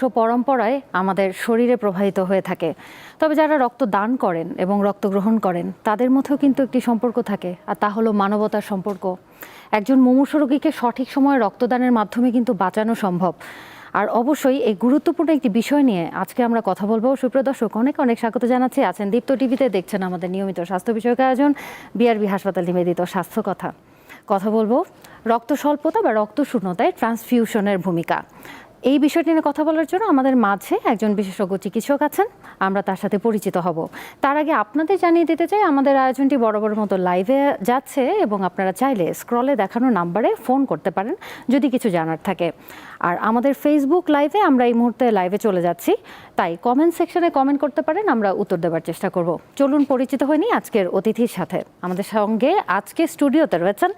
বংশ পরম্পরায় আমাদের শরীরে প্রবাহিত হয়ে থাকে। তবে যারা রক্ত দান করেন এবং রক্ত গ্রহণ করেন, তাদের মধ্যেও কিন্তু একটি সম্পর্ক থাকে, আর তা হলো মানবতার সম্পর্ক। একজন মুমূর্ষু রোগীকে সঠিক সময়ে রক্তদানের মাধ্যমে কিন্তু বাঁচানো সম্ভব। আর অবশ্যই এই গুরুত্বপূর্ণ একটি বিষয় নিয়ে আজকে আমরা কথা বলব। সুপ্রিয় দর্শক, অনেক অনেক স্বাগত জানাচ্ছি। আছেন দীপ্ত টিভিতে, দেখছেন আমাদের নিয়মিত স্বাস্থ্য বিষয়ক আয়োজন, বিআরবি হাসপাতাল নিবেদিত স্বাস্থ্য কথা। কথা বলব রক্ত স্বল্পতা বা রক্ত শূন্যতায় ট্রান্সফিউশনের ভূমিকা। এই বিষয়টি নিয়ে কথা বলার জন্য আমাদের মাঝে একজন বিশেষজ্ঞ চিকিৎসক আছেন। আমরা তার সাথে পরিচিত হব। তার আগে আপনাদের জানিয়ে দিতে চাই, আমাদের আয়োজনটি বরাবর মতো লাইভে যাচ্ছে এবং আপনারা চাইলে স্ক্রলে দেখানো নাম্বারে ফোন করতে পারেন, যদি কিছু জানার থাকে। আর আমাদের ফেসবুক লাইভে আমরা এই মুহূর্তে লাইভে চলে যাচ্ছি। তাই কমেন্ট সেকশনে কমেন্ট করতে পারেন, আমরা উত্তর দেওয়ার চেষ্টা করব। চলুন পরিচিত হয়নি আজকের অতিথির সাথে। আমাদের সঙ্গে আজকে স্টুডিওতে রয়েছেন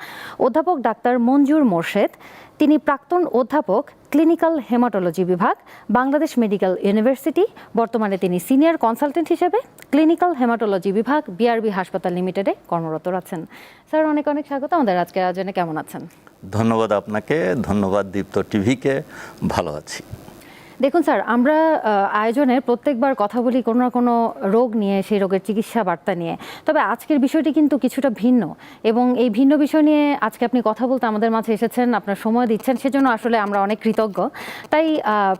অধ্যাপক ডাক্তার মঞ্জুর মোর্শেদ। তিনি প্রাক্তন অধ্যাপক ক্লিনিক্যাল হেমাটোলজি বিভাগ, বাংলাদেশ মেডিকেল ইউনিভার্সিটি বর্তমানে তিনি সিনিয়র কনসালটেন্ট হিসেবে ক্লিনিক্যাল হেমাটোলজি বিভাগ বিআরবি হাসপাতাল লিমিটেডে কর্মরত আছেন। স্যার, অনেক অনেক স্বাগত। আমাদের আজকের আয়োজনে কেমন আছেন? ধন্যবাদ আপনাকে ধন্যবাদ দীপ্ত টিভিকে ভালো আছি। দেখুন স্যার, আমরা আয়োজনে প্রত্যেকবার কথা বলি কোনো না কোনো রোগ নিয়ে, সেই রোগের চিকিৎসা বার্তা নিয়ে। তবে আজকের বিষয়টি কিন্তু কিছুটা ভিন্ন এবং এই ভিন্ন বিষয় নিয়ে আজকে আপনি কথা বলতে আমাদের মাঝে এসেছেন, আপনার সময় দিচ্ছেন, সেজন্য আসলে আমরা অনেক কৃতজ্ঞ। তাই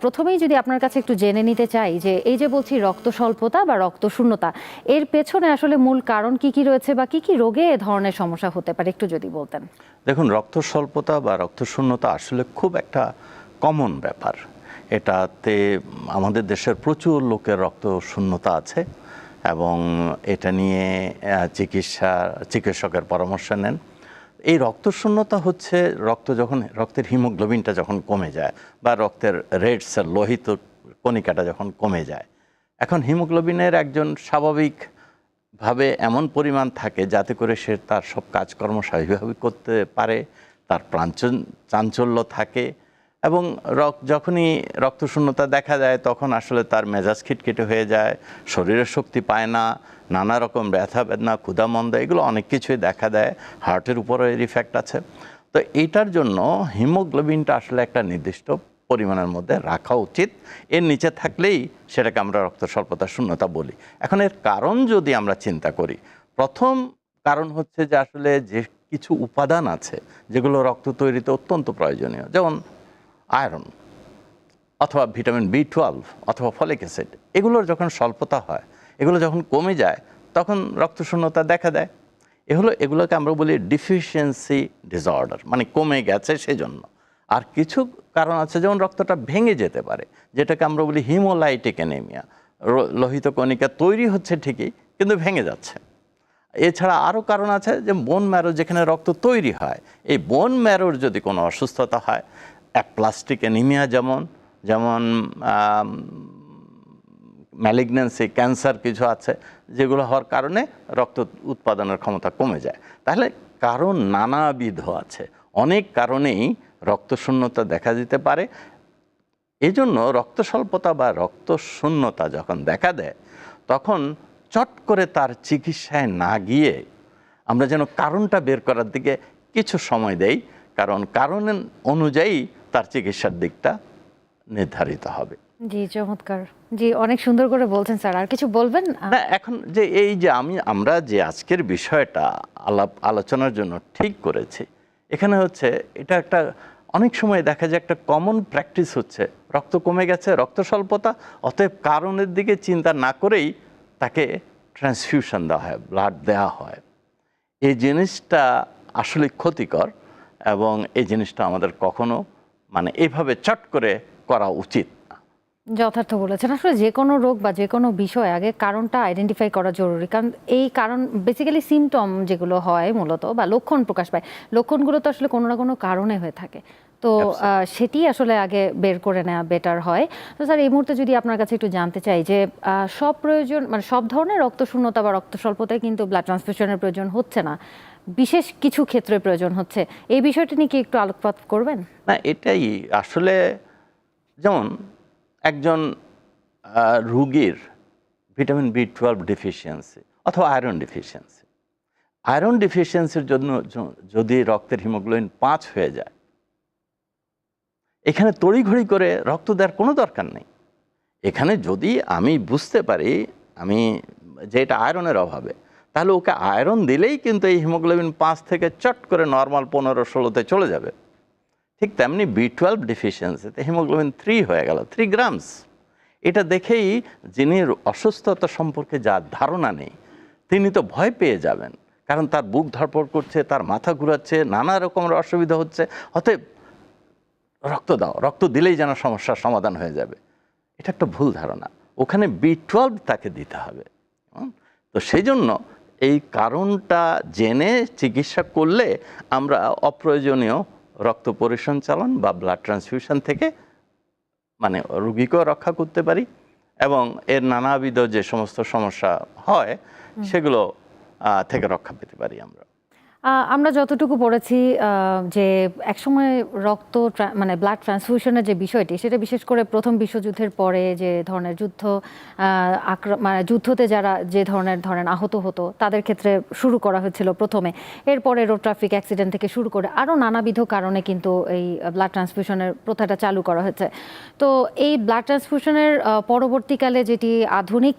প্রথমেই যদি আপনার কাছে একটু জেনে নিতে চাই যে, এই যে বলছি রক্ত স্বল্পতা বা রক্ত শূন্যতা, এর পেছনে আসলে মূল কারণ কি কি রয়েছে বা কি কি রোগে এ ধরনের সমস্যা হতে পারে, একটু যদি বলতেন। দেখুন, রক্ত স্বল্পতা বা রক্ত শূন্যতা আসলে খুব একটা কমন ব্যাপার। এটাতে আমাদের দেশের প্রচুর লোকের রক্ত শূন্যতা আছে এবং এটা নিয়ে চিকিৎসা, চিকিৎসকের পরামর্শ নেন। এই রক্ত শূন্যতা হচ্ছে রক্ত যখন, রক্তের হিমোগ্লোবিনটা যখন কমে যায় বা রক্তের রেড সেল, লোহিত কণিকাটা যখন কমে যায়, এখন হিমোগ্লোবিনের একজন স্বাভাবিক ভাবে এমন পরিমাণ থাকে যাতে করে সে তার সব কাজকর্ম স্বাভাবিকভাবে করতে পারে, তার প্রাঞ্চন চাঞ্চল্য থাকে এবং যখনই রক্তশূন্যতা দেখা যায়, তখন আসলে তার মেজাজ খিটখিটে হয়ে যায়, শরীরের শক্তি পায় না, নানা রকম ব্যথা বেদনা ক্ষুধামন্দা এগুলো অনেক কিছুই দেখা দেয়, হার্টের উপরও এর ইফেক্ট আছে। তো এইটার জন্য হিমোগ্লোবিনটা আসলে একটা নির্দিষ্ট পরিমাণের মধ্যে রাখা উচিত। এর নিচে থাকলেই সেটাকে আমরা রক্ত স্বল্পতা, শূন্যতা বলি। এখন এর কারণ যদি আমরা চিন্তা করি, প্রথম কারণ হচ্ছে যে আসলে যে কিছু উপাদান আছে, যেগুলো রক্ত তৈরিতে অত্যন্ত প্রয়োজনীয়, যেমন আয়রন অথবা ভিটামিন বি টুয়েলভ অথবা ফলিক অ্যাসিড, এগুলোর যখন স্বল্পতা হয়, এগুলো যখন কমে যায়, তখন রক্তশূন্যতা দেখা দেয়। এগুলো এগুলোকে আমরা বলি ডিফিসিয়েন্সি ডিসঅর্ডার মানে কমে গেছে সেজন্য। আর কিছু কারণ আছে যেমন রক্তটা ভেঙে যেতে পারে, যেটাকে আমরা বলি হিমোলাইটিক অ্যানেমিয়া লোহিত কণিকা তৈরি হচ্ছে ঠিকই, কিন্তু ভেঙে যাচ্ছে। এছাড়া আরও কারণ আছে যে বোন ম্যারো যেখানে রক্ত তৈরি হয়, এই বোন ম্যারোর যদি কোনো অসুস্থতা হয় প্লাস্টিক অ্যানিমিয়া যেমন যেমন ম্যালিগন্যান্সি ক্যান্সার কিছু আছে, যেগুলো হওয়ার কারণে রক্ত উৎপাদনের ক্ষমতা কমে যায়। তাহলে কারণ নানাবিধ আছে। অনেক কারণেই রক্তশূন্যতা দেখা দিতে পারে। এজন্য রক্ত স্বল্পতা বা রক্ত শূন্যতা যখন দেখা দেয়, তখন চট করে তার চিকিৎসায় না গিয়ে আমরা যেন কারণটা বের করার দিকে কিছু সময় দেই। কারণ কারণ অনুযায়ী তার চিকিৎসার দিকটা নির্ধারিত হবে। জি চমৎকার। জি অনেক সুন্দর করে বলছেন স্যার। আর কিছু বলবেন? না এখন যে এই যে আমি আমরা যে আজকের বিষয়টা আলাপ আলোচনার জন্য ঠিক করেছি এখানে হচ্ছে এটা একটা অনেক সময় দেখা যায় একটা কমন প্র্যাকটিস হচ্ছে রক্ত কমে গেছে রক্ত স্বল্পতা অতএব কারণের দিকে চিন্তা না করেই তাকে ট্রান্সফিউশন দেওয়া হয় ব্লাড দেওয়া হয়। এই জিনিসটা আসলে ক্ষতিকর এবং এই জিনিসটা আমাদের কখনো মানে এইভাবে চট করে করা উচিত। যথার্থ বলেছেন। আসলে যে কোনো রোগ বা যে কোনো বিষয় আগে কারণটা আইডেন্টিফাই করা জরুরি। কারণ এই কারণ বেসিক্যালি সিমটম যেগুলো হয় মূলত বা লক্ষণ প্রকাশ পায় লক্ষণগুলো তো আসলে কোনো না কোনো কারণে হয়ে থাকে। তো সেটি আসলে আগে বের করে নেওয়া বেটার হয়। তো স্যার এই মুহূর্তে যদি আপনার কাছে একটু জানতে চাই যে সব প্রয়োজন মানে সব ধরনের রক্ত শূন্যতা বা রক্ত স্বল্পতায় কিন্তু ব্লাড ট্রান্সফিউশনের প্রয়োজন হচ্ছে না। বিশেষ কিছু ক্ষেত্রে প্রয়োজন হচ্ছে। এই বিষয়টি নিয়ে কি একটু আলোকপাত করবেন? না, এটাই আসলে যেমন একজন রুগীর ভিটামিন বি টুয়েলভ ডিফিসিয়েন্সি অথবা আয়রন ডিফিসিয়েন্সি আয়রন ডিফিসিয়েন্সির জন্য যদি রক্তের হিমোগ্লোবিন পাঁচ হয়ে যায়, এখানে তড়িঘড়ি করে রক্ত দেওয়ার কোনো দরকার নেই। এখানে যদি আমি বুঝতে পারি, আমি যে এটা আয়রনের অভাবে তাহলে ওকে আয়রন দিলেই কিন্তু এই হিমোগ্লোবিন পাঁচ থেকে চট করে নর্মাল পনেরো ষোলোতে চলে যাবে। ঠিক তেমনি বি টুয়েলভ ডিফিসিয়েন্সিতে হিমোগ্লোবিন থ্রি হয়ে গেল থ্রি গ্রামস এটা দেখেই যিনি অসুস্থতা সম্পর্কে যার ধারণা নেই, তিনি তো ভয় পেয়ে যাবেন। কারণ তার বুক ধরপড় করছে, তার মাথা ঘুরাচ্ছে, নানা রকমের অসুবিধা হচ্ছে, অতএব রক্ত দাও, রক্ত দিলেই যেন সমস্যার সমাধান হয়ে যাবে। এটা একটা ভুল ধারণা। ওখানে বি টুয়েলভ তাকে দিতে হবে। তো সেই জন্য এই কারণটা জেনে চিকিৎসা করলে আমরা অপ্রয়োজনীয় রক্ত পরিসঞ্চালন বা ব্লাড ট্রান্সফিউশন থেকে মানে রুগীকেও রক্ষা করতে পারি এবং এর নানাবিধ যে সমস্ত সমস্যা হয় সেগুলো থেকে রক্ষা পেতে পারি আমরা। আমরা যতটুকু পড়েছি যে একসময় রক্ত মানে ব্লাড ট্রান্সফিউশনের যে বিষয়টি, সেটা বিশেষ করে প্রথম বিশ্বযুদ্ধের পরে যে ধরনের যুদ্ধ মানে যুদ্ধতে যারা যে ধরনের, ধরেন আহত হতো, তাদের ক্ষেত্রে শুরু করা হয়েছিল প্রথমে। এরপরে রোড ট্রাফিক অ্যাক্সিডেন্ট থেকে শুরু করে আরও নানাবিধ কারণে কিন্তু এই ব্লাড ট্রান্সফিউশনের প্রথাটা চালু করা হয়েছে। তো এই ব্লাড ট্রান্সফিউশনের পরবর্তীকালে যেটি আধুনিক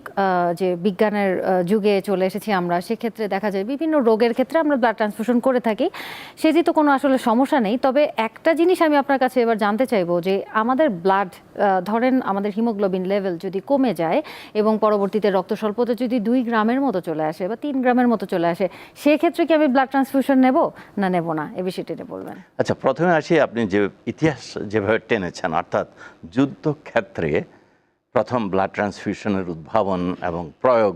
যে বিজ্ঞানের যুগে চলে এসেছি আমরা, সেক্ষেত্রে দেখা যায় বিভিন্ন রোগের ক্ষেত্রে আমরা ব্লাড ট্রান্সফিউশন করে থাকি সেটি তো কোনো আসলে সমস্যা নেই, তবে একটা জিনিস আমি আপনার কাছে এবার জানতে চাইব যে আমাদের ব্লাড ধরেন আমাদের হিমোগ্লোবিন লেভেল যদি কমে যায় এবং পরবর্তীতে রক্ত স্বল্পতা যদি দুই গ্রামের মতো চলে আসে বা তিন গ্রামের মতো চলে আসে, সেক্ষেত্রে কি আমি ব্লাড ট্রান্সফিউশন নেব না নেব না? এ বিষয়টি বলবেন। আচ্ছা প্রথমে আসি আপনি যে ইতিহাস যেভাবে টেনেছেন, অর্থাৎ যুদ্ধক্ষেত্রে প্রথম ব্লাড ট্রান্সফিউশনের উদ্ভাবন এবং প্রয়োগ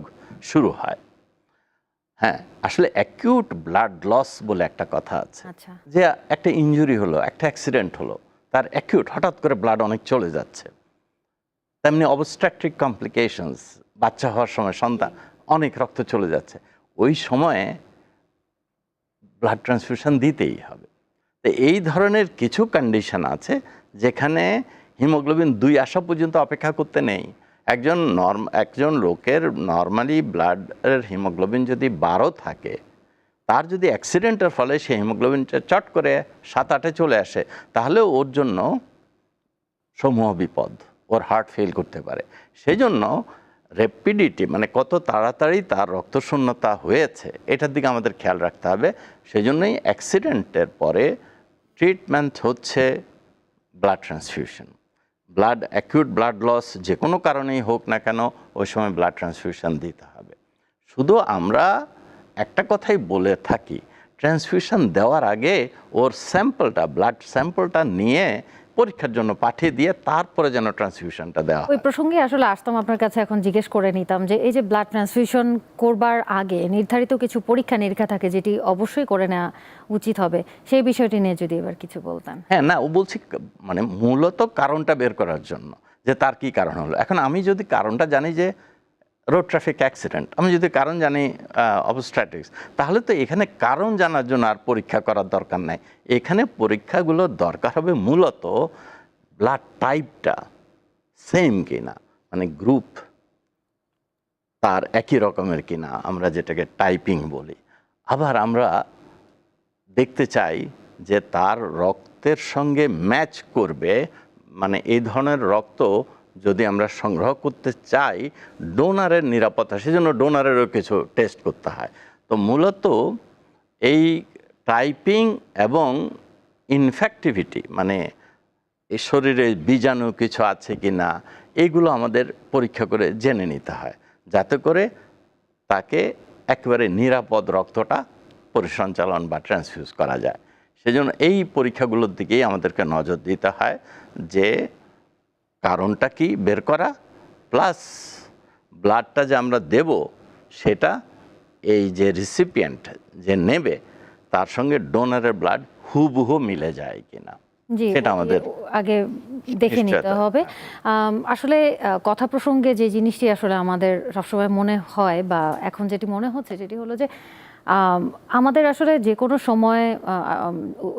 শুরু হয়। হ্যাঁ আসলে অ্যাকিউট ব্লাড লস বলে একটা কথা আছে। আচ্ছা। যে একটা ইনজুরি হলো একটা অ্যাক্সিডেন্ট হলো তার অ্যাকিউট হঠাৎ করে ব্লাড অনেক চলে যাচ্ছে। তেমনি অবস্ট্রাকটিক কমপ্লিকেশনস বাচ্চা হওয়ার সময় সন্তান অনেক রক্ত চলে যাচ্ছে। ওই সময়ে ব্লাড ট্রান্সফিউশন দিতেই হবে। তো এই ধরনের কিছু কন্ডিশন আছে যেখানে হিমোগ্লোবিন দুই আসা পর্যন্ত অপেক্ষা করতে নেই। একজন নর্ম, একজন লোকের নর্মালি ব্লাডের হিমোগ্লোবিন যদি বারো থাকে, তার যদি অ্যাক্সিডেন্টের ফলে সে হিমোগ্লোবিনটা চট করে সাত আটে চলে আসে, তাহলে ওর জন্য সমূহ বিপদ। ওর হার্ট ফেল করতে পারে। সেই জন্য র্যাপিডিটি মানে কত তাড়াতাড়ি তার রক্তশূন্যতা হয়েছে, এটার দিকে আমাদের খেয়াল রাখতে হবে। সেই জন্যই অ্যাক্সিডেন্টের পরে ট্রিটমেন্ট হচ্ছে blood transfusion blood acute blood loss যে কোনো কারণেই হোক না কেন, ওই সময় ব্লাড ট্রান্সফিউশন দিতে হবে। শুধু আমরা একটা কথাই বলে থাকি ট্রান্সফিউশন দেওয়ার আগে ওর স্যাম্পলটা ব্লাড স্যাম্পলটা নিয়ে পরীক্ষার জন্য পাঠিয়ে দিয়ে তারপরে যেন ট্রান্সফিউশনটা দেওয়া ওই প্রসঙ্গে আসলে আসতাম আপনার কাছে এখন জিজ্ঞেস করে নিতাম যে এই যে ব্লাড ট্রান্সফিউশন করবার আগে নির্ধারিত কিছু পরীক্ষা নিরীক্ষা থাকে যেটি অবশ্যই করে নেওয়া উচিত হবে সেই বিষয়টি নিয়ে যদি এবার কিছু বলতেন। হ্যাঁ না ও বলছি মানে মূলত কারণটা বের করার জন্য যে তার কি কারণ হলো। এখন আমি যদি কারণটা জানি যে রোড ট্রাফিক অ্যাক্সিডেন্ট আমি যদি কারণ জানি অবস্ট্রাটিক্স তাহলে তো এখানে কারণ জানার জন্য আর পরীক্ষা করার দরকার নাই। এখানে পরীক্ষাগুলো দরকার হবে মূলত ব্লাড টাইপটা সেম কিনা মানে গ্রুপ তার একই রকমের কিনা, আমরা যেটাকে টাইপিং বলি। আবার আমরা দেখতে চাই যে তার রক্তের সঙ্গে ম্যাচ করবে মানে এই ধরনের রক্ত যদি আমরা সংগ্রহ করতে চাই ডোনারের নিরাপত্তা, সেজন্য ডোনারেরও কিছু টেস্ট করতে হয়। তো মূলত এই টাইপিং এবং ইনফ্যাক্টিভিটি মানে এই শরীরে বীজাণু কিছু আছে কি না এইগুলো আমাদের পরীক্ষা করে জেনে নিতে হয়। যাতে করে তাকে একেবারে নিরাপদ রক্তটা পরিসঞ্চালন বা ট্রান্সফিউজ করা যায়। সেজন্য এই পরীক্ষাগুলোর দিকেই আমাদেরকে নজর দিতে হয় যে কারণটা কি? বের করা? প্লাস ব্লাডটা যে আমরা দেব সেটা এই যে রিসিপিয়েন্ট যে নেবে তার সঙ্গে ডোনারের ব্লাড হুবহু মিলে যায় কিনা। সেটা আমাদের আগে দেখে নিতে হবে। আসলে কথা প্রসঙ্গে যে জিনিসটি আসলে আমাদের সবসময় মনে হয় বা এখন যেটি মনে হচ্ছে যেটি হলো যে আমাদের আসলে যে কোনো সময়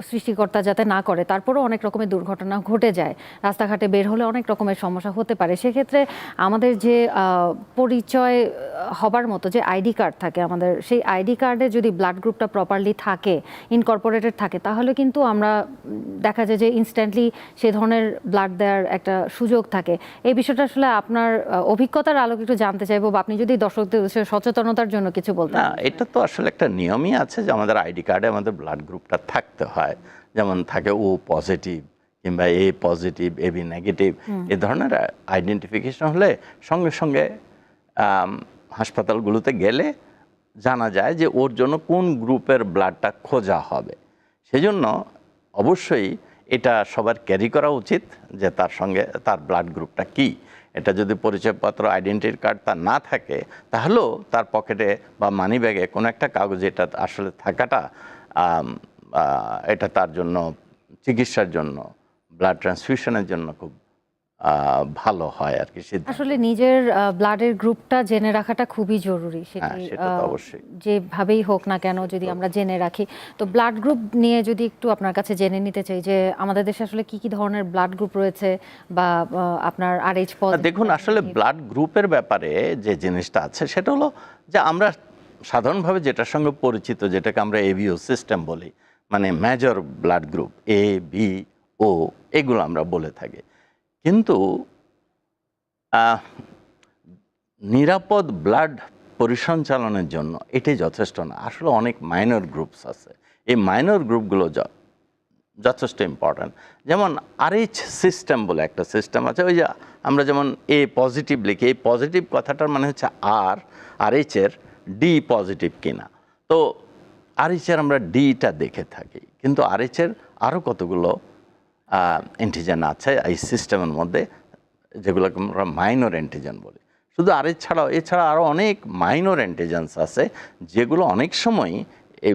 সৃষ্টিকর্তা যাতে না করে, তারপরেও অনেক রকমের দুর্ঘটনা ঘটে যায়। রাস্তাঘাটে বের হলে অনেক রকমের সমস্যা হতে পারে। সেক্ষেত্রে আমাদের যে পরিচয় হবার মতো যে আইডি কার্ড থাকে আমাদের, সেই আইডি কার্ডে যদি ব্লাড গ্রুপটা প্রপারলি থাকে, ইনকর্পোরেটেড থাকে, তাহলে কিন্তু আমরা দেখা যায় যে ইনস্ট্যান্টলি সে ধরনের ব্লাড দেওয়ার একটা সুযোগ থাকে। এই বিষয়টা আসলে আপনার অভিজ্ঞতার আলোকে একটু জানতে চাইব বা আপনি যদি দর্শকদের সচেতনতার জন্য কিছু বলতেন। এটা তো আসলে একটা নিয়মই আছে যে আমাদের আইডি কার্ডে আমাদের ব্লাড গ্রুপটা থাকতে হয়। যেমন থাকে ও পজিটিভ কিংবা A positive A B negative এ ধরনের আইডেন্টিফিকেশন হলে সঙ্গে সঙ্গে হাসপাতালগুলোতে গেলে জানা যায় যে ওর জন্য কোন গ্রুপের ব্লাডটা খোঁজা হবে। সেজন্য অবশ্যই এটা সবার ক্যারি করা উচিত যে তার সঙ্গে তার ব্লাড গ্রুপটা কি। এটা যদি পরিচয়পত্র আইডেন্টি কার্ড তার না থাকে, তাহলেও তার পকেটে বা মানি ব্যাগে কোনো একটা কাগজ এটা আসলে থাকাটা এটা তার জন্য চিকিৎসার জন্য ব্লাড ট্রান্সফিউশনের জন্য খুব ভালো হয় আর কি আসলে নিজের ব্লাডের গ্রুপটা জেনে রাখাটা খুবই জরুরি। সেটি হ্যাঁ। যেভাবেই হোক না কেন যদি আমরা জেনে রাখি। তো ব্লাড গ্রুপ নিয়ে যদি একটু আপনার কাছে জেনে নিতে চাই যে আমাদের দেশে আসলে কি কি ধরনের ব্লাড গ্রুপ রয়েছে বা আপনার আর এইচ পদ না, দেখুন আসলে ব্লাড গ্রুপের ব্যাপারে যে জিনিসটা আছে সেটা হলো যে আমরা সাধারণভাবে যেটার সঙ্গে পরিচিত যেটাকে আমরা এবিও সিস্টেম বলি মানে major blood group A B O এগুলো আমরা বলে থাকি। কিন্তু নিরাপদ ব্লাড পরিসঞ্চালনের জন্য এটাই যথেষ্ট না। আসলে অনেক মাইনর গ্রুপস আছে। এই মাইনর গ্রুপগুলো যথেষ্ট ইম্পর্ট্যান্ট যেমন আরএইচ সিস্টেম বলে একটা সিস্টেম আছে, ওই যে আমরা যেমন এ পজিটিভ লিখি, এই পজিটিভ কথাটার মানে হচ্ছে আর আরএইচের ডি পজিটিভ কিনা। তো আরএইচের আমরা ডিটা দেখে থাকি, কিন্তু আরএইচের আরও কতগুলো অ্যান্টিজেন আছে, এই সিস্টেমের মধ্যে, যেগুলোকে আমরা মাইনর অ্যান্টিজেন বলি। শুধু আর এছাড়াও, এছাড়া আরও অনেক মাইনর অ্যান্টিজেন্স আছে, যেগুলো অনেক সময় এই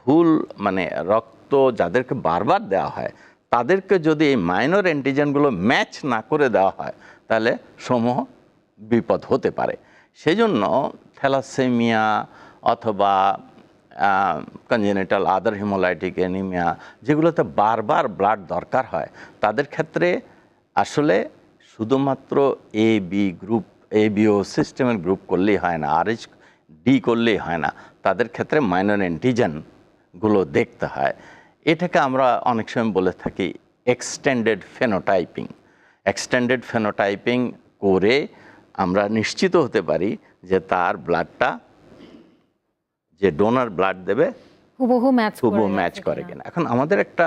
ভুল মানে রক্ত যাদেরকে বারবার দেওয়া হয়, তাদেরকে যদি এই মাইনর অ্যান্টিজেনগুলো ম্যাচ না করে দেওয়া হয়, তাহলে সমূহ বিপদ হতে পারে। সেজন্য থ্যালাসেমিয়া অথবা কনজেনিটাল আদার হিমোলাইটিক অ্যানিমিয়া যেগুলোতে বারবার ব্লাড দরকার হয়, তাদের ক্ষেত্রে আসলে শুধুমাত্র A B group A B O সিস্টেমের গ্রুপ করলেই হয় না আর এইচ ডি করলেই হয় না, তাদের ক্ষেত্রে মাইনর অ্যান্টিজেনগুলো দেখতে হয়। এটাকে আমরা অনেক সময় বলে থাকি এক্সটেন্ডেড ফেনোটাইপিং এক্সটেন্ডেড ফেনোটাইপিং করে আমরা নিশ্চিত হতে পারি যে তার ব্লাডটা যে ডোনার ব্লাড দেবে হুবহু ম্যাচ হুবহু ম্যাচ করে কিনা। এখন আমাদের একটা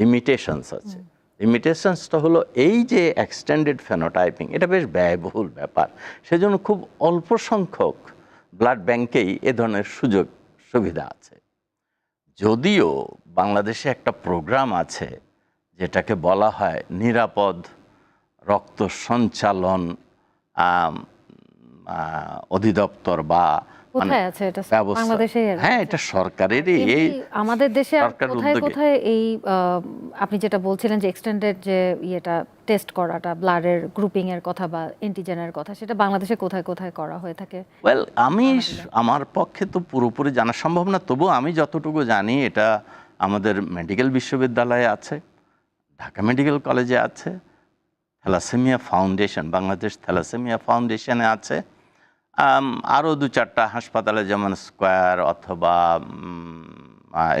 লিমিটেশনস আছে। লিমিটেশনসটা হলো এই যে এক্সটেন্ডেড ফেনোটাইপিং এটা বেশ ব্যয়বহুল ব্যাপার। সেজন্য খুব অল্প সংখ্যক ব্লাড ব্যাংকেই এ ধরনের সুযোগ সুবিধা আছে। যদিও বাংলাদেশে একটা প্রোগ্রাম আছে যেটাকে বলা হয় নিরাপদ রক্ত সঞ্চালন অধিদপ্তর বা কোথায় আছে এটা বাংলাদেশে হ্যাঁ এটা সরকারেরই এই আমাদের দেশে কোথায় কোথায় এই আপনি যেটা বলছিলেন যে এক্সটেন্ডেড যে ইয়েটা টেস্ট করাটা ব্লাডের গ্রুপিং এর কথা বা অ্যান্টিজেনের কথা সেটা বাংলাদেশে কোথায় কোথায় করা হয়ে থাকে? ওয়েল আমি আমার পক্ষে তো পুরোপুরি জানা সম্ভব না তবু আমি যতটুকু জানি এটা আমাদের মেডিকেল বিশ্ববিদ্যালয়ে আছে ঢাকা মেডিকেল কলেজে আছে থ্যালাসেমিয়া ফাউন্ডেশন বাংলাদেশ থ্যালাসেমিয়া ফাউন্ডেশনে আছে। আরও দু চারটা হাসপাতালে যেমন স্কোয়ার অথবা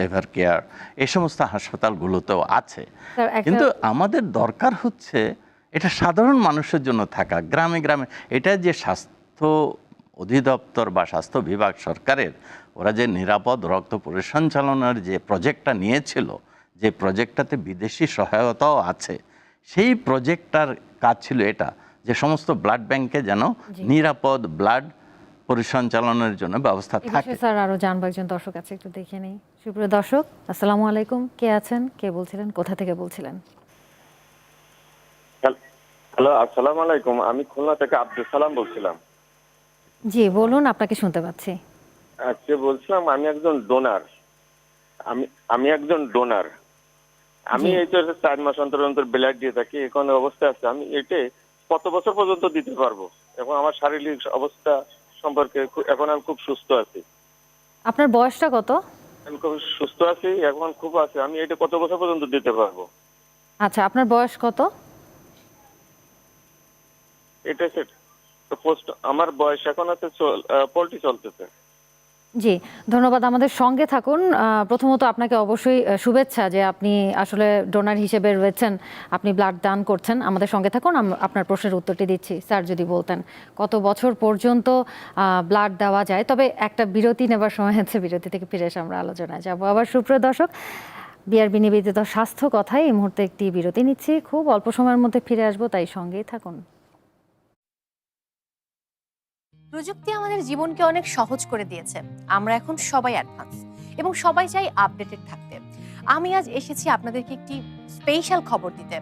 এভার কেয়ার এই সমস্ত হাসপাতালগুলোতেও আছে। কিন্তু আমাদের দরকার হচ্ছে এটা সাধারণ মানুষের জন্য থাকা। গ্রামে গ্রামে এটা যে স্বাস্থ্য অধিদপ্তর বা স্বাস্থ্য বিভাগ সরকারের ওরা যে নিরাপদ রক্ত পরিসঞ্চালনার যে প্রজেক্টটা নিয়েছিল যে প্রজেক্টটাতে বিদেশি সহায়তাও আছে সেই প্রজেক্টটার কাজ ছিল এটা। যে সমস্ত ব্লাড ব্যাংকে যেন নিরাপদ ব্লাড পরিসঞ্চালনের জন্য ব্যবস্থা থাকে। স্যার আরও জানব একজন দর্শক আছে একটু দেখে নেই। সুপ্রিয় দর্শক আসসালামু আলাইকুম। কে আছেন? কে বলছিলেন? কোথা থেকে বলছিলেন? হ্যালো আসসালামু আলাইকুম। আমি খুলনা থেকে আব্দুল সালাম বলছিলাম। জি বলুন আপনাকে শুনতে পাচ্ছি। আজকে বলছিলাম আমি একজন ডোনার। আমি আমি একজন ডোনার। আমি এই তো চার মাস অন্তর অন্তর ব্লাড দিয়ে থাকি এখন অবস্থা আছে। আমি এটে কত বছর পর্যন্ত দিতে পারব? এখন আমার শারীরিক অবস্থা সম্পর্কে এখন আমি খুব সুস্থ আছি। আপনার বয়সটা কত? আমি খুব সুস্থ আছি এখন খুব আছে। আমি এটা কত বছর পর্যন্ত দিতে পারব? আচ্ছা আপনার বয়স কত? এটা সেট পোস্ট আমার বয়স এখন আছে পোল্ট্রি চলতেছে। জি, ধন্যবাদ আমাদের সঙ্গে থাকুন। প্রথমত আপনাকে অবশ্যই শুভেচ্ছা যে আপনি আসলে ডোনার হিসেবে রয়েছেন, আপনি ব্লাড দান করছেন। আমাদের সঙ্গে থাকুন আপনার প্রশ্নের উত্তরটি দিচ্ছি। স্যার যদি বলতেন, কত বছর পর্যন্ত ব্লাড দেওয়া যায়? তবে একটা বিরতি নেবার সময় হচ্ছে বিরতি থেকে ফিরে এসে আমরা আলোচনায় যাব। আবার সুপ্রিয় দর্শক বিআরবি নিবেদিত স্বাস্থ্য কথায় এই মুহূর্তে একটি বিরতি নিচ্ছি। খুব অল্প সময়ের মধ্যে ফিরে আসব, তাই সঙ্গেই থাকুন। প্রযুক্তি আমাদের জীবনকে অনেক সহজ করে দিয়েছে। আমরা এখন সবাই অ্যাডভান্স এবং সবাই চাই আপডেটেড থাকতে। আমি আজ এসেছি আপনাদেরকে একটি স্পেশাল খবর দিতে।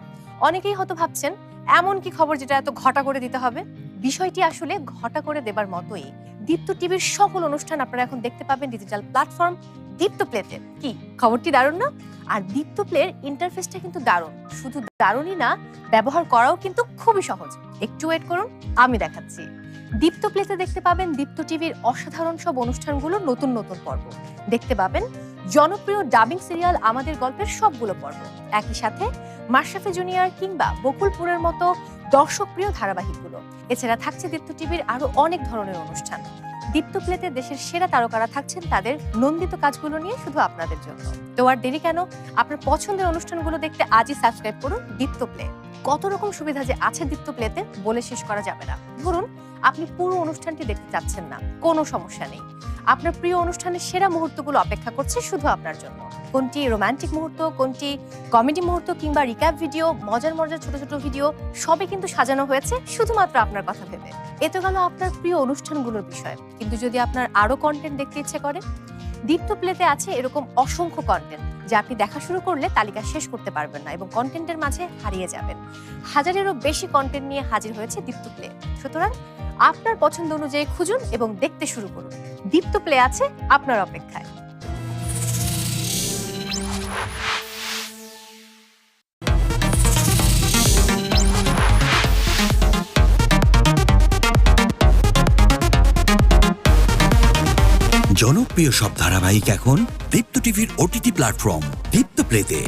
অনেকেই হয়তো ভাবছেন, এমন কি খবর যেটা এত ঘটা করে দিতে হবে? বিষয়টি আসলে ঘটা করে দেবার মতোই দীপ্ত টিভির সকল অনুষ্ঠান আপনারা এখন দেখতে পাবেন ডিজিটাল প্ল্যাটফর্ম দীপ্ত প্লেতে কি, খবরটি দারুণ না? আর দীপ্ত প্লের ইন্টারফেসটা কিন্তু দারুণ। শুধু দারুণই না, ব্যবহার করাও কিন্তু খুবই সহজ। একটু ওয়েট করুন, আমি দেখাচ্ছি। দীপ্ত প্লেতে দেখতে পাবেন দীপ্ত টিভির অসাধারণ সব অনুষ্ঠানগুলো নতুন নতুন পর্ব। দেখতে পাবেন জনপ্রিয় ডাবিং সিরিয়াল আমাদের গল্পের সবগুলো পর্ব। একই সাথে মাশরাফি জুনিয়র কিংবা বকুলপুরের মতো দর্শকপ্রিয় ধারাবাহিকগুলো। এছাড়া থাকছে দীপ্ত টিভির আরও অনেক ধরনের অনুষ্ঠান। দীপ্ত প্লেতে দেশের সেরা তারকারা থাকছেন তাদের নন্দিত কাজগুলো নিয়ে শুধু আপনাদের জন্য। তো আর দেরি কেন? আপনার পছন্দের অনুষ্ঠানগুলো দেখতে আজই সাবস্ক্রাইব করুন দীপ্ত প্লে কত রকম সুবিধা যে আছে দীপ্ত প্লেতে বলে শেষ করা যাবে না। ধরুন আপনি পুরো অনুষ্ঠানটি দেখতে চাচ্ছেন না। কোনো সমস্যা নেই। আপনার প্রিয় অনুষ্ঠানের সেরা মুহূর্তগুলো অপেক্ষা করছে শুধু আপনার জন্য। কোনটি রোমান্টিক মুহূর্ত, কোনটি কমেডি মুহূর্ত কিংবা রিক্যাপ ভিডিও মজার মজার ছোট ছোট ভিডিও সবই কিন্তু সাজানো হয়েছে শুধুমাত্র আপনার কথা ভেবে। এ তো গেল আপনার প্রিয় অনুষ্ঠানগুলোর বিষয়। কিন্তু যদি আপনার আরও কন্টেন্ট দেখতে ইচ্ছে করে, দীপ্ত প্লেতে আছে এরকম অসংখ্য কন্টেন্ট যা আপনি দেখা শুরু করলে তালিকা শেষ করতে পারবেন না এবং কন্টেন্টের মাঝে হারিয়ে যাবেন। হাজারেরও বেশি কন্টেন্ট নিয়ে হাজির হয়েছে দীপ্ত প্লে। সুতরাং আপনার পছন্দ অনুযায়ী খুঁজুন এবং দেখতে শুরু করুন। দীপ্ত প্লে আছে আপনার অপেক্ষায়। জনপ্রিয় সব ধারাবাহিক এখন দীপ্ত টিভির ওটিটি প্ল্যাটফর্ম দীপ্ত প্লেতে।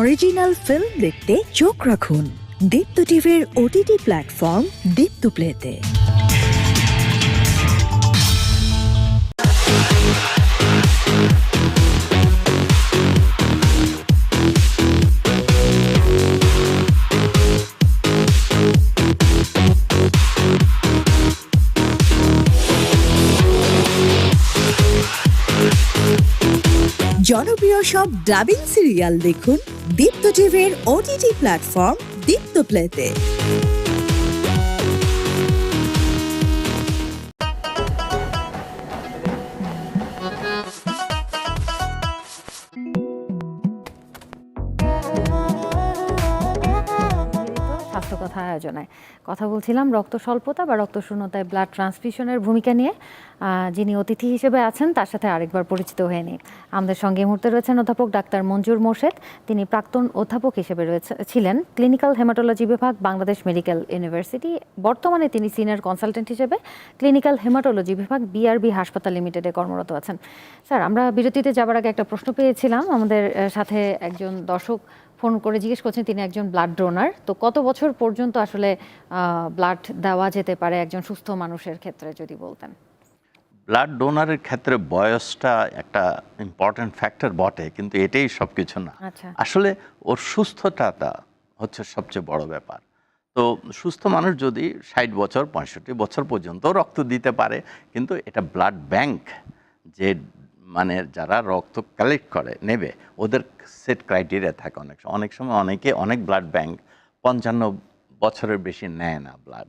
অরিজিনাল ফিল্ম দেখতে চোখ রাখুন। দীপ্ত টিভির ওটিটি প্ল্যাটফর্ম দীপ্ত প্লেতে সব ডাবিং সিরিয়াল দেখুন দীপ্ত টিভির ওটিটি প্ল্যাটফর্ম দীপ্ত প্লেতে কথা কথা বলছিলাম রক্ত স্বল্পতা বা রক্ত শূন্যতায় ব্লাড ট্রান্সফিউশনের ভূমিকা নিয়ে। যিনি অতিথি হিসেবে আছেন, তার সাথে আরেকবার পরিচিত হয়ে নিই আমাদের সঙ্গে মুহূর্তে রয়েছেন অধ্যাপক ডাক্তার মঞ্জুর মোর্শেদ। তিনি প্রাক্তন অধ্যাপক হিসেবে রয়েছে, ছিলেন। ক্লিনিক্যাল হেমাটোলজি বিভাগ, বাংলাদেশ মেডিকেল ইউনিভার্সিটি বর্তমানে তিনি সিনিয়র কনসালটেন্ট হিসেবে ক্লিনিক্যাল হেমাটোলজি বিভাগ বিআরবি হাসপাতাল লিমিটেডে কর্মরত আছেন। স্যার, আমরা বিরতিতে যাবার আগে একটা প্রশ্ন পেয়েছিলাম। আমাদের সাথে একজন দর্শক ফোন করে জিজ্ঞেস করছেন তিনি একজন ব্লাড ডোনার তো কত বছর পর্যন্ত আসলে ব্লাড দেওয়া যেতে পারে একজন সুস্থ মানুষের ক্ষেত্রে যদি বলতেন? ব্লাড ডোনারের ক্ষেত্রে বয়সটা একটা ইম্পর্ট্যান্ট ফ্যাক্টর বটে কিন্তু এটাই সব কিছু না। আচ্ছা। আসলে ওর সুস্থতাটা হচ্ছে সবচেয়ে বড় ব্যাপার। তো সুস্থ মানুষ যদি ষাট বছর পঁয়ষট্টি বছর পর্যন্ত রক্ত দিতে পারে কিন্তু এটা ব্লাড ব্যাংক যে মানে যারা রক্ত কালেক্ট করে, নেবে, ওদের সেট ক্রাইটেরিয়া থাকে অনেক সময়। অনেক সময় অনেকে অনেক ব্লাড ব্যাংক পঞ্চান্ন বছরের বেশি নেয় না ব্লাড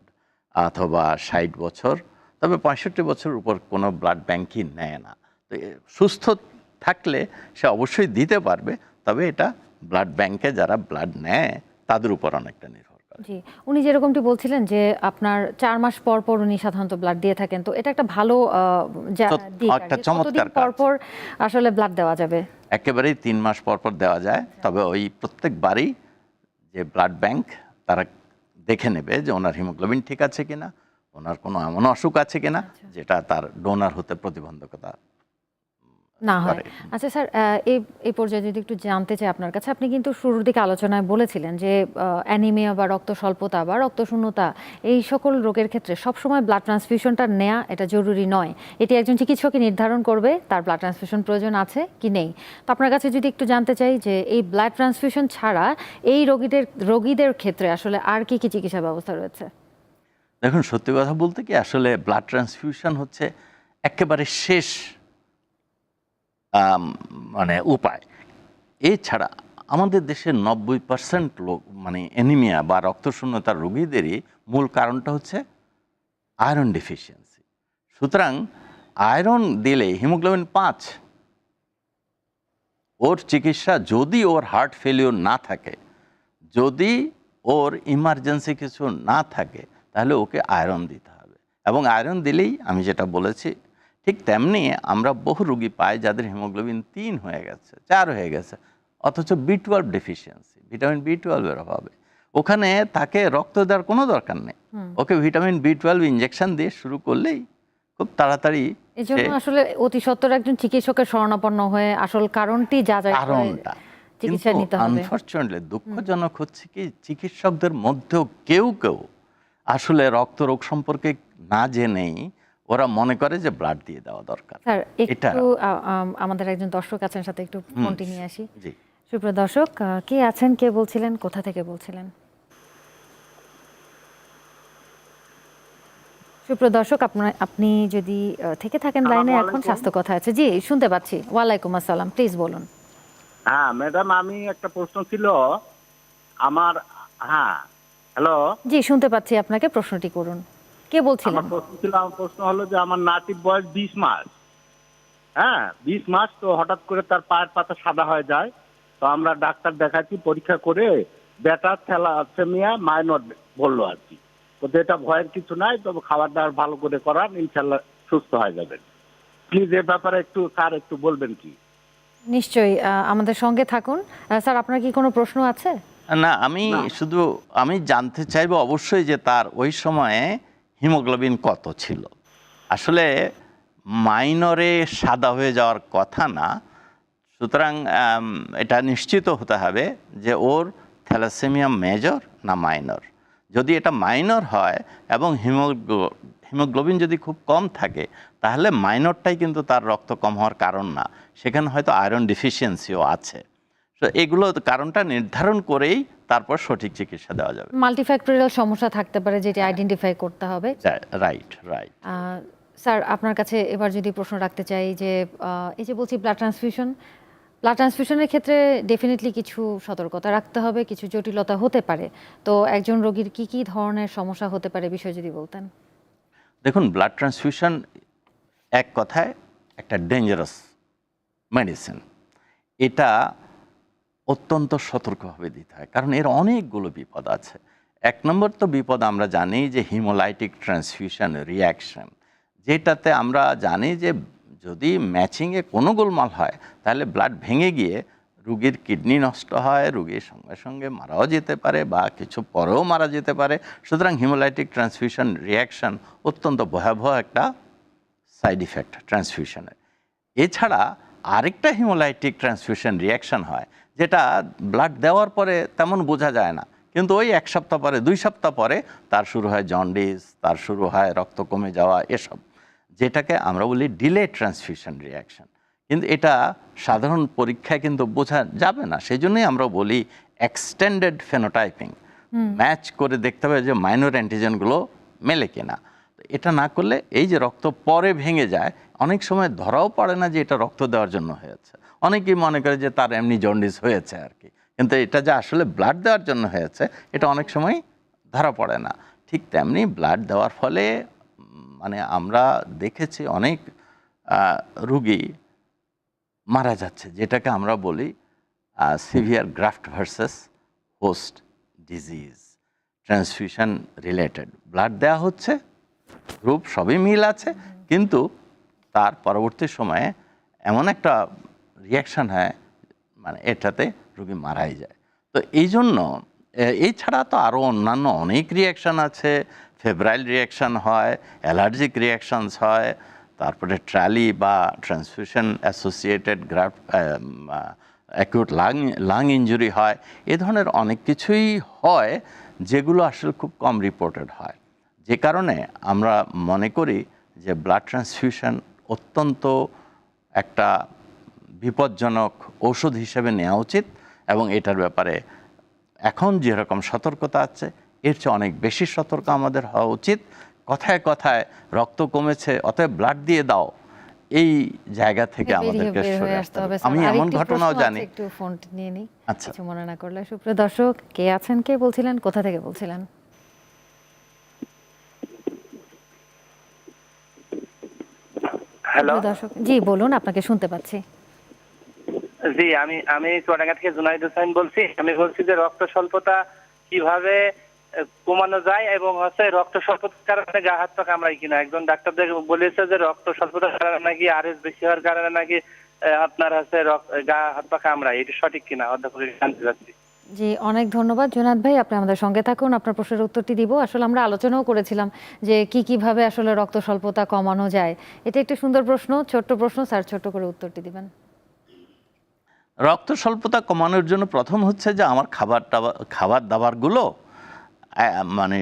অথবা ষাট বছর, তবে পঁয়ষট্টি বছর উপর কোনো ব্লাড ব্যাংকই নেয় না। তো সুস্থ থাকলে সে অবশ্যই দিতে পারবে, তবে এটা ব্লাড ব্যাংকে যারা ব্লাড নেয়, তাদের উপর অনেকটা নির্ভর জি উনি যেরকমটি বলছিলেন যে আপনার চার মাস পর পর উনি সাধারণত ব্লাড দিয়ে থাকেন তো এটা একটা ভালো একটা চমৎকার পর পর আসলে ব্লাড দেওয়া যাবে? একেবারেই তিন মাস পর পর দেওয়া যায় তবে ওই প্রত্যেকবারই যে ব্লাড ব্যাংক তারা দেখে নেবে যে ওনার হিমোগ্লোবিন ঠিক আছে কিনা ওনার কোনো এমন অসুখ আছে কিনা যেটা তার ডোনার হতে প্রতিবন্ধকতা না হয়। আচ্ছা স্যার এই এই পর্যায়ে যদি একটু জানতে চাই আপনার কাছে আপনি কিন্তু শুরুর দিকে আলোচনায় বলেছিলেন যে অ্যানিমিয়া বা রক্ত স্বল্পতা বা রক্তশূন্যতা এই সকল রোগের ক্ষেত্রে সবসময় ব্লাড ট্রান্সফিউশনটা নেওয়া এটা জরুরি নয়। এটি একজন চিকিৎসকই নির্ধারণ করবে তার ব্লাড ট্রান্সফিউশন প্রয়োজন আছে কি নেই। তো আপনার কাছে যদি একটু জানতে চাই যে এই ব্লাড ট্রান্সফিউশন ছাড়া এই রোগীদের রোগীদের ক্ষেত্রে আসলে আর কি কি চিকিৎসা ব্যবস্থা রয়েছে? দেখুন সত্যি কথা বলতে কি আসলে ব্লাড ট্রান্সফিউশন হচ্ছে একেবারে শেষ মানে উপায়। এছাড়া আমাদের দেশের নব্বই পার্সেন্ট লোক মানে অ্যানিমিয়া বা রক্তশূন্যতার রোগীদেরই মূল কারণটা হচ্ছে আয়রন ডেফিসিয়েন্সি সুতরাং আয়রন দিলে হিমোগ্লোবিন পাঁচ, ওর চিকিৎসা যদি ওর হার্ট ফেলিওর না থাকে, যদি ওর ইমার্জেন্সি কিছু না থাকে, তাহলে ওকে আয়রন দিতে হবে। এবং আয়রন দিলেই আমি যেটা বলেছি ঠিক তেমনি আমরা বহু রুগী পাই যাদের হিমোগ্লোবিন তিন হয়ে গেছে চার হয়ে গেছে অথচ B twelve deficiency vitamin B টুয়েলভের অভাবে। ওখানে তাকে রক্ত দেওয়ার কোনো দরকার নেই। ওকে ভিটামিন বি টুয়েলভ ইঞ্জেকশন দিয়ে শুরু করলেই খুব তাড়াতাড়ি এই জন্য আসলে অতি সত্বর একজন চিকিৎসকের শরণাপন্ন হয়ে আসল কারণটি যা যায় কারণটা। চিকিৎসা নিতে হবে। আনফর্চুনেটলি দুঃখজনক হচ্ছে কি চিকিৎসকদের মধ্যেও কেউ কেউ আসলে রক্ত রোগ সম্পর্কে না জেনেই ওরা মনে করে যে ব্লাড দিয়ে দেওয়া দরকার। স্যার একটু আমাদের একজন দর্শক আছেন সাথে একটু ফোনটি নিয়ে আসি। জি। সুপ্রিয় দর্শক কে আছেন কে বলছিলেন কোথা থেকে বলছিলেন? সুপ্রিয় দর্শক আপনার আপনি যদি থেকে থাকেন লাইনে এখন স্বাস্থ্য কথা আছে। জি শুনতে পাচ্ছি। ওয়ালাইকুম আসসালাম প্লিজ বলুন। হ্যাঁ ম্যাডাম আমি একটা প্রশ্ন ছিল। আমার হ্যাঁ হ্যালো। জি শুনতে পাচ্ছি আপনাকে প্রশ্নটি করুন। কে বলছিলেন আমার প্রশ্ন ছিল আমার প্রশ্ন হলো যে আমার নাতির বয়স বিশ মাস। হ্যাঁ বিশ মাস তো হঠাৎ করে তার পায়ের পাতা সাদা হয়ে যায়। তো আমরা ডাক্তার দেখাচ্ছি পরীক্ষা করে বেটা থ্যালাসেমিয়া মাইনর বলল আর কি। তো এটা ভয়ের কিছু নাই তবে খাবার দাবার ভালো করে করান ইনশাল্লাহ সুস্থ হয়ে যাবেন। প্লিজ এ ব্যাপারে একটু স্যার একটু বলবেন কি? নিশ্চয়ই আমাদের সঙ্গে থাকুন। স্যার আপনার কি কোনো প্রশ্ন আছে? না আমি শুধু আমি জানতে চাইব অবশ্যই যে তার ওই সময়ে হিমোগ্লোবিন কত ছিল? আসলে মাইনরে সাদা হয়ে যাওয়ার কথা না। সুতরাং এটা নিশ্চিত হতে হবে যে ওর থ্যালাসেমিয়া মেজর না মাইনর। যদি এটা মাইনর হয় এবং হিমোগ্লো, হিমোগ্লোবিন যদি খুব কম থাকে, তাহলে মাইনরটাই কিন্তু তার রক্ত কম হওয়ার কারণ না। সেখানে হয়তো আয়রন ডিফিসিয়েন্সিও আছে। তো এগুলো কারণটা নির্ধারণ করেই তারপর সঠিক চিকিৎসা দেওয়া যাবে। মাল্টিফ্যাক্টোরিয়াল সমস্যা থাকতে পারে যেটি আইডেন্টিফাই করতে হবে। রাইট রাইট স্যার আপনার কাছে এবার যদি প্রশ্ন রাখতে চাই যে এই যে বলছি ব্লাড ট্রান্সফিউশন ব্লাড ট্রান্সফিউশনের ক্ষেত্রে ডেফিনেটলি কিছু সতর্কতা রাখতে হবে কিছু জটিলতা হতে পারে। তো একজন রোগীর কি কি ধরনের সমস্যা হতে পারে বিষয় যদি বলতেন। দেখুন ব্লাড ট্রান্সফিউশন এক কথায় একটা ডেঞ্জারাস মেডিসিন এটা অত্যন্ত সতর্কভাবে দিতে হয়। কারণ এর অনেকগুলো বিপদ আছে। এক নম্বর তো বিপদ আমরা জানি যে হিমোলাইটিক ট্রান্সফিউশন রিয়াকশন যেটাতে আমরা জানি যে যদি ম্যাচিংয়ে কোনো গোলমাল হয়, তাহলে ব্লাড ভেঙে গিয়ে রুগীর কিডনি নষ্ট হয়, রুগীর সঙ্গে সঙ্গে মারাও যেতে পারে বা কিছু পরেও মারা যেতে পারে। সুতরাং হিমোলাইটিক ট্রান্সফিউশন রিয়াকশন অত্যন্ত ভয়াবহ একটা সাইড ইফেক্ট ট্রান্সফিউশনের এছাড়া আরেকটা হিমোলাইটিক ট্রান্সফিউশন রিয়াকশন হয় যেটা ব্লাড দেওয়ার পরে তেমন বোঝা যায় না। কিন্তু ওই এক সপ্তাহ পরে দুই সপ্তাহ পরে তার শুরু হয় জন্ডিস তার শুরু হয় রক্ত কমে যাওয়া এসব। যেটাকে আমরা বলি ডিলে ট্রান্সফিউশন রিয়াকশন কিন্তু এটা সাধারণ পরীক্ষায় কিন্তু বোঝা যাবে না। সেই জন্যই আমরা বলি এক্সটেন্ডেড ফেনোটাইপিং ম্যাচ করে দেখতে হবে যে মাইনর অ্যান্টিজেনগুলো মেলে কিনা। এটা না করলে এই যে রক্ত পরে ভেঙে যায় অনেক সময় ধরাও পড়ে না যে এটা রক্ত দেওয়ার জন্য হয়েছে। অনেকেই মনে করে যে তার এমনি জন্ডিস হয়েছে আর কি। কিন্তু এটা যে আসলে ব্লাড দেওয়ার জন্য হয়েছে, এটা অনেক সময় ধরা পড়ে না। ঠিক তেমনি ব্লাড দেওয়ার ফলে মানে আমরা দেখেছি অনেক রুগী মারা যাচ্ছে, যেটাকে আমরা বলি severe graft versus host disease transfusion related blood দেওয়া হচ্ছে গ্রুপ সবই মিল আছে, কিন্তু তার পরবর্তী সময়ে এমন একটা রিয়াকশান হয় মানে এটাতে রুগী মারাই যায়। তো এই জন্য এছাড়া তো আরও অন্যান্য অনেক রিয়াকশান আছে। ফেব্রাইল রিয়াকশান হয় অ্যালার্জিক রিয়াকশানস হয়, তারপরে ট্রালি বা transfusion associated graft acute lung lung injury হয়, এ ধরনের অনেক কিছুই হয় যেগুলো আসলে খুব কম রিপোর্টেড হয়। যে কারণে আমরা মনে করি যে ব্লাড ট্রান্সফিউশন অত্যন্ত একটা বিপজ্জনক ঔষধ হিসেবে নেওয়া উচিত এবং এটার ব্যাপারে এখন যেরকম সতর্কতা আছে এর চেয়ে অনেক বেশি সতর্ক আমাদের হওয়া উচিত। কথায় কথায় রক্ত কমেছে অতএব ব্লাড দিয়ে দাও। এই জায়গা থেকে আমাদেরকে সরে আসতে হবে আমি এমন ঘটনাও জানি। একটু ফোন নিয়ে নিই। আচ্ছা। কিছু মনে না করলে সুপ্রিয় দর্শক কে আছেন কে বলছিলেন কোথা থেকে বলছিলেন? হ্যালো দর্শক জি বলুন আপনাকে শুনতে পাচ্ছি। জি, আমি আমি চুয়াডাঙ্গা থেকে জুনাইদ হোসেন বলছি। আমি বলছি যে রক্ত স্বল্পতা কীভাবে কমানো যায় এবং হচ্ছে রক্ত স্বল্পতার কারণে গা হাত পা কামড়ায় কিনা। একজন ডাক্তারদের বলেছে যে রক্ত স্বল্পতার কারণে নাকি আর এস বেশি হওয়ার কারণে নাকি আপনার হচ্ছে গা হাত পা কামড়ায়। এটা সঠিক কিনা? অধ্যাপক জানতে চাচ্ছি। জি, অনেক ধন্যবাদ জোনাদ ভাই। আপনি আমাদের সঙ্গে থাকুন। আপনার প্রশ্নের উত্তরটি দিব। আসলে আমরা আলোচনাও করেছিলাম যে কি কীভাবে আসলে রক্ত স্বল্পতা কমানো যায়। এটা একটি সুন্দর প্রশ্ন, ছোট্ট প্রশ্ন। স্যার, ছোট্ট করে উত্তরটি দিবেন। রক্ত স্বল্পতা কমানোর জন্য প্রথম হচ্ছে যে আমার খাবার খাবার দাবারগুলো মানে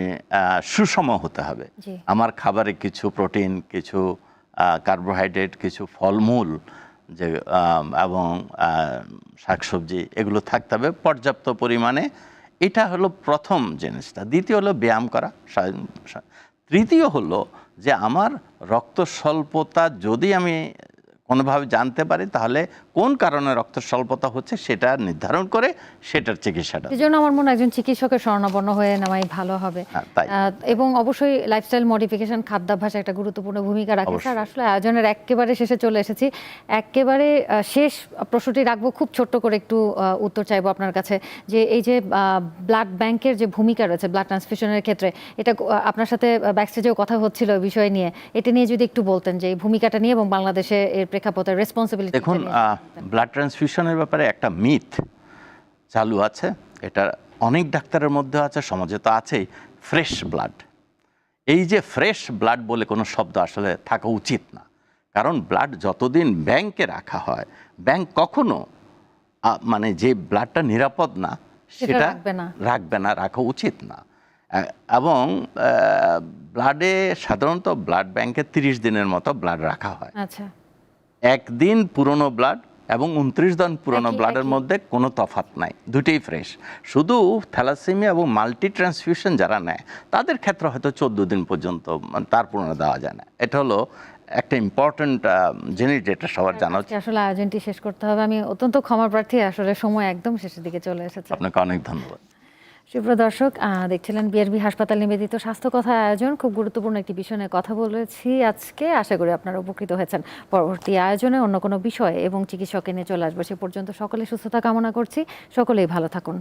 সুষম হতে হবে। আমার খাবারে কিছু প্রোটিন কিছু কার্বোহাইড্রেট কিছু ফলমূল যে এবং শাকসবজি এগুলো থাকতে হবে পর্যাপ্ত পরিমাণে। এটা হলো প্রথম জিনিসটা। দ্বিতীয় হলো ব্যায়াম করা। তৃতীয় হলো যে আমার রক্ত স্বল্পতা যদি আমি কোনোভাবে জানতে পারি তাহলে কোন কারণে রক্ত স্বল্পতা হচ্ছে সেটা নির্ধারণ করে সেটার চিকিৎসাটা। এই জন্য আমার মনে হয় একজন চিকিৎসকের স্বর্ণাপন্ন হয়ে নেওয়াই ভালো হবে। হ্যাঁ, এবং অবশ্যই লাইফস্টাইল মডিফিকেশন খাদ্যাভ্যাস একটা গুরুত্বপূর্ণ ভূমিকা রাখে। স্যার আসলে আয়োজনের একেবারে শেষে চলে এসেছি। একেবারে শেষ প্রশ্নটি রাখব খুব ছোট্ট করে একটু উত্তর চাইব আপনার কাছে। যে এই যে ব্লাড ব্যাংকের যে ভূমিকা রয়েছে ব্লাড ট্রান্সফিউশনের ক্ষেত্রে এটা আপনার সাথে ব্যাকস্টেজেও কথা হচ্ছিল বিষয় নিয়ে। এটা নিয়ে যদি একটু বলতেন যে এই ভূমিকাটা নিয়ে এবং বাংলাদেশে এর প্রেক্ষাপটের রেসপন্সিবিলিটি দেখুন ব্লাড ট্রান্সফিউশনের ব্যাপারে একটা মিথ চালু আছে। এটা অনেক ডাক্তারের মধ্যে আছে সমাজে তো আছেই। ফ্রেশ ব্লাড এই যে ফ্রেশ ব্লাড বলে কোনো শব্দ আসলে থাকা উচিত না। কারণ ব্লাড যতদিন ব্যাংকে রাখা হয় ব্যাংক কখনো মানে যে ব্লাডটা নিরাপদ না সেটা সেটা রাখবে না। রাখবে না রাখা উচিত না। এবং ব্লাডে সাধারণত ব্লাড ব্যাংকে তিরিশ দিনের মতো ব্লাড রাখা হয়। আচ্ছা। একদিন পুরনো ব্লাড এবং উনত্রিশ দিন পুরনো ব্লাডের মধ্যে কোনো তফাৎ নাই দুটেই ফ্রেশ শুধু থ্যালাসেমিয়া এবং মাল্টি ট্রান্সফিউশন যারা নেয় তাদের ক্ষেত্রে হয়তো চোদ্দ দিন পর্যন্ত তার পুরনো দেওয়া যায় না। এটা হলো একটা ইম্পর্ট্যান্ট জিনিস যেটা সবার জানা আজকে উচিত। আসলে আয়োজনটি শেষ করতে হবে। আমি অত্যন্ত ক্ষমা প্রার্থী আসলে সময় একদম শেষের দিকে চলে এসেছে। আপনাকে অনেক ধন্যবাদ। সুপ্রিয় দর্শক আহ, দেখছিলেন বিআরবি হাসপাতাল নিবেদিত স্বাস্থ্য কথা আয়োজন। খুব গুরুত্বপূর্ণ একটি বিষয় নিয়ে কথা বলেছি আজকে। আশা করি আপনারা উপকৃত হয়েছেন। পরবর্তী আয়োজনে অন্য কোনো বিষয়ে এবং চিকিৎসকে নিয়ে চলে আসব। সে পর্যন্ত সকলে সুস্থতা কামনা করছি। সকলেই ভালো থাকুন।